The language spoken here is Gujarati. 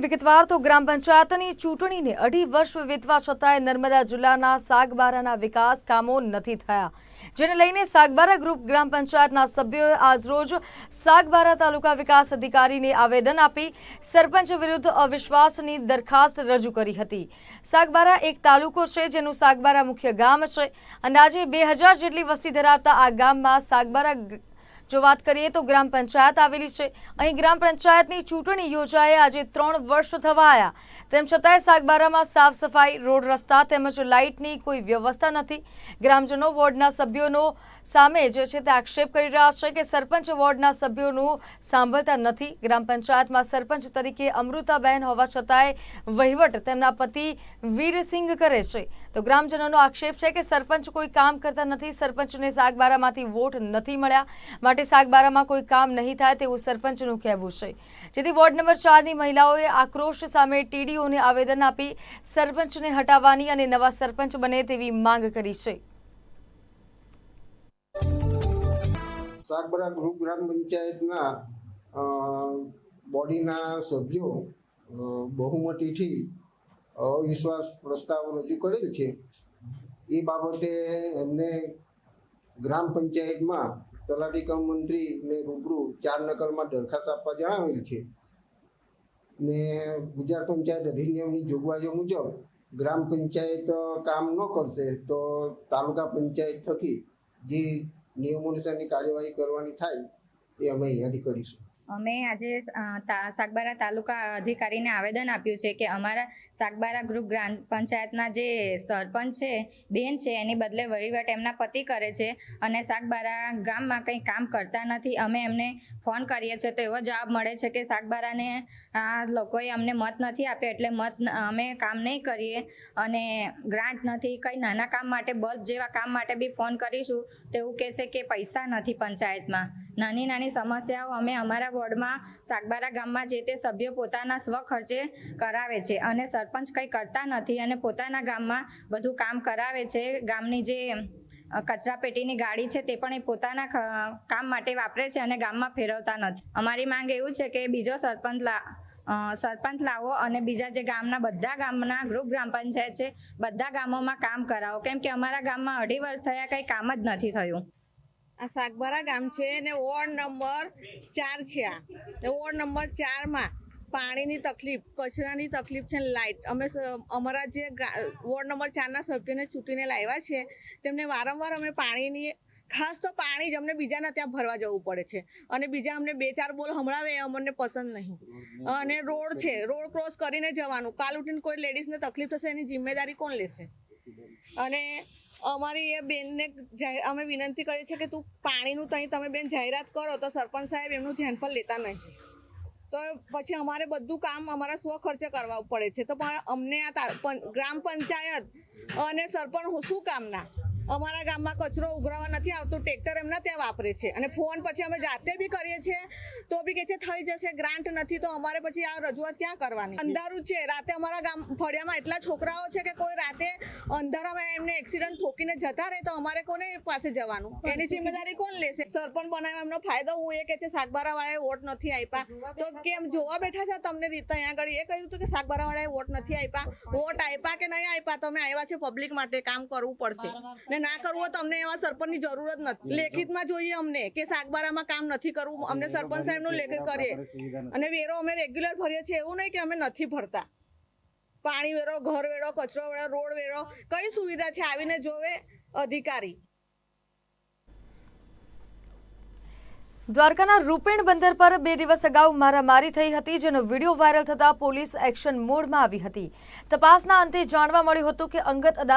વિગતવાર તો ગ્રામ પંચાયતની ચૂંટણીને અઢી વર્ષ વીતવા છતાંય નર્મદા જિલ્લાના સાગબારાના વિકાસ કામો નથી થયા. જેને લઈને સાગબારા ગ્રુપ ગ્રામ પંચાયતના સભ્યોએ આજરોજ સાગબારા તાલુકા વિકાસ અધિકારીને આવેદન આપી સરપંચ વિરુદ્ધ અવિશ્વાસની દરખાસ્ત રજૂ કરી હતી. સાગબારા એક તાલુકો છે જેનું સાગબારા મુખ્ય ગામ છે અંદાજે બે હજાર જેટલી વસ્તી ધરાવતા આ ગામમાં સાગબારા જો વાત કરીએ તો ગ્રામ પંચાયત આવેલી છે. અહીં ગ્રામ પંચાયતની ચૂંટણી યોજાએ આજે ત્રણ વર્ષ થવા આવ્યા તેમ છતાંય સાગબારામાં સાફ સફાઈ, રોડ રસ્તા તેમજ લાઇટની કોઈ વ્યવસ્થા નથી. ગ્રામજનો, વોર્ડના સભ્યોનો સામે જે છે તે આક્ષેપ કરી રહ્યા છે કે સરપંચ વોર્ડના સભ્યોનું સાંભળતા નથી. ગ્રામ પંચાયતમાં સરપંચ તરીકે અમૃતાબેન હોવા છતાંય વહીવટ તેમના પતિ વીરસિંહ કરે છે. તો ગ્રામજનોનો આક્ષેપ છે કે સરપંચ કોઈ કામ કરતા નથી, સરપંચને સાગબારામાંથી વોટ નથી મળ્યા. માટે સાગબારામાં કોઈ કામ નહીં થાય તેવું સરપંચનું કહેવું છે. જેથી વોર્ડ નંબર ચારની મહિલાઓએ આક્રોશ સામે ટીડીઓને આવેદન આપી સરપંચને હટાવવાની અને નવા સરપંચ બને તેવી માંગ કરી છે. સાગબરા ગ્રુપ ગ્રામ પંચાયતના બોડીના સભ્યો બહુમતીથી અવિશ્વાસ પ્રસ્તાવ રજૂ કરેલ છે. એ બાબતે એમને ગ્રામ પંચાયતમાં તલાટી કમ મંત્રીને રૂબરૂ ચાર નકલમાં દરખાસ્ત આપવા જણાવેલ છે. ને ગુજરાત પંચાયત અધિનિયમની જોગવાઈઓ મુજબ ગ્રામ પંચાયત કામ ન કરશે તો તાલુકા પંચાયત થકી જે નિયમો અનુસારની કાર્યવાહી કરવાની થાય એ અમે અહીંયાથી કરીશું. અમે આજે સાગબારા તાલુકા અધિકારીને આવેદન આપ્યું છે કે અમારા સાગબારા ગ્રુપ ગ્રામ પંચાયતના જે સરપંચ છે, બેન છે, એની બદલે વહીવટ એમના પતિ કરે છે અને સાગબારા ગામમાં કંઈ કામ કરતા નથી. અમે એમને ફોન કરીએ છીએ તો એવો જવાબ મળે છે કે સાગબારાને આ લોકોએ અમને મત નથી આપ્યો એટલે મત અમે કામ નહીં કરીએ અને ગ્રાન્ટ નથી. કંઈ નાના કામ માટે, બસ જેવા કામ માટે બી ફોન કરીશું તો એવું કહેશે કે પૈસા નથી પંચાયતમાં. નાની નાની સમસ્યાઓ અમે અમારા વોર્ડમાં સાગબારા ગામમાં જે તે સભ્યો પોતાના સ્વ ખર્ચે કરાવે છે અને સરપંચ કંઈ કરતા નથી અને પોતાના ગામમાં બધું કામ કરાવે છે. ગામની જે કચરા પેટીની ગાડી છે તે પણ એ પોતાના કામ માટે વાપરે છે અને ગામમાં ફેરવતા નથી. અમારી માંગ એવું છે કે બીજો સરપંચ સરપંચ લાવો અને બીજા જે ગામના બધા ગામના ગ્રુપ, ગ્રામ પંચાયત છે, બધા ગામોમાં કામ કરાવો. કેમ કે અમારા ગામમાં અઢી વર્ષ થયા કંઈ કામ જ નથી થયું. આ સાગબારા ગામ છે ને વોર્ડ નંબર ચાર છે આ. વોર્ડ નંબર ચારમાં પાણીની તકલીફ, કચરાની તકલીફ છે લાઇટ અમે અમારા જે વોર્ડ નંબર ચારના સભ્યોને ચૂંટીને લાવ્યા છે, તેમને વારંવાર અમે પાણીની, ખાસ તો પાણી જ અમને બીજાના ત્યાં ભરવા જવું પડે છે. અને બીજા અમને બે ચાર બોલ હમણાવે એ અમને પસંદ નહીં. અને રોડ છે, રોડ ક્રોસ કરીને જવાનું. કાલ ઉઠીને કોઈ લેડીઝને તકલીફ થશે એની જિમ્મેદારી કોણ લેશે? અને અમારી એ બેનને અમે વિનંતી કરીએ છીએ કે તું પાણીનું ત્યાં તમે બેન જાહેરાત કરો, તો સરપંચ સાહેબ એમનું ધ્યાન પર લેતા નહીં. તો પછી અમારે બધું કામ અમારા સ્વ ખર્ચે કરવા પડે છે. તો પણ અમને આ ગ્રામ પંચાયત અને સરપંચ શું કામના? અમારા ગામમાં કચરો ઉઘરાવા નથી આવતો ટ્રેક્ટર એમના ત્યાં વાપરે છે. અને ફોન પછી અમે જાતે બી કરીએ છીએ તો બી કે છે થઈ જશે ગ્રાન્ટ નથી તો અમારે પછી આ રજૂઆત ક્યાં કરવાની? અંધારું છે. રાતે અમારા ગામ ફળિયામાં એટલા છોકરાઓ છે કે કોઈ રાતે અંધારામાં એમને એક્સિડન્ટ ઠોકીને જતા રહે તો અમારે કોને પાસે જવાનું? એની જિમ્મેદારી કોણ લેશે? સરપંચ બનાવ્યા એમનો ફાયદો હું એ કે છે સાગબારા વાળાએ વોટ નથી આપ્યા. તો કેમ જોવા બેઠા છે તમને રીતે અહીંયા આગળ એ કહ્યું હતું કે સાગબારા વાળાએ વોટ નથી આપ્યા. વોટ આપ્યા કે નહીં આપ્યા? તમે આવ્યા છે પબ્લિક માટે કામ કરવું પડશે. ને ના કરવું હોય તો અમને એવા સરપંચની જરૂર જ નથી. લેખિતમાં જોઈએ અમને કે શાકબારામાં કામ નથી કરવું અમને સરપંચ સાહેબનું લેખિત કરીએ. અને વેરો અમે રેગ્યુલર ભરીએ છીએ એવું નહીં કે અમે નથી ભરતા. પાણી વેરો ઘર વેરો કચરો વેરો રોડ વેરો કઈ સુવિધા છે આવીને જોવે અધિકારી. દ્વારકાના રૂપેણ બંદર પર બે દિવસ અગાઉ મારામારી થઈ હતી જેનો વીડિયો વાયરલ થતા પોલીસ એક્શન મોડમાં આવી હતી. તપાસના અંતે જાણવા મળ્યું હતું કે અંગત